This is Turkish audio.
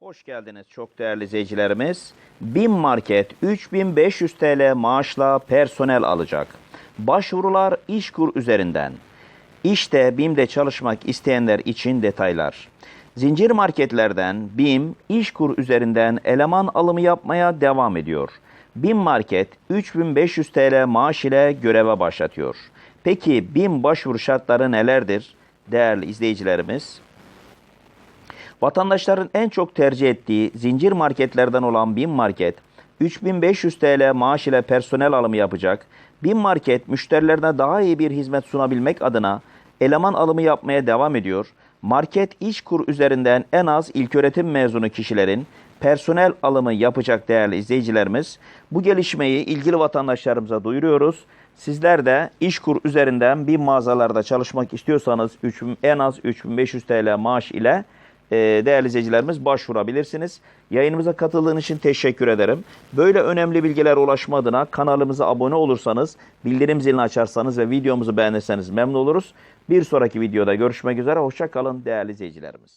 Hoş geldiniz çok değerli izleyicilerimiz. BİM Market 3500 TL maaşla personel alacak. Başvurular İşkur üzerinden. İşte BİM'de çalışmak isteyenler için detaylar. Zincir marketlerden BİM İşkur üzerinden eleman alımı yapmaya devam ediyor. BİM Market 3500 TL maaş ile göreve başlatıyor. Peki BİM başvuru şartları nelerdir? Değerli izleyicilerimiz, Vatandaşların en çok tercih ettiği zincir marketlerden olan BİM Market, 3500 TL maaş ile personel alımı yapacak. BİM Market, müşterilerine daha iyi bir hizmet sunabilmek adına eleman alımı yapmaya devam ediyor. Market İşkur üzerinden en az ilköğretim mezunu kişilerin personel alımı yapacak değerli izleyicilerimiz. Bu gelişmeyi ilgili vatandaşlarımıza duyuruyoruz. Sizler de İşkur üzerinden bir mağazalarda çalışmak istiyorsanız 3, en az 3500 TL maaş ile değerli izleyicilerimiz başvurabilirsiniz. Yayınımıza katıldığın için teşekkür ederim. Böyle önemli bilgilere ulaşma adına kanalımıza abone olursanız, bildirim zilini açarsanız ve videomuzu beğenirseniz memnun oluruz. Bir sonraki videoda görüşmek üzere. Hoşça kalın değerli izleyicilerimiz.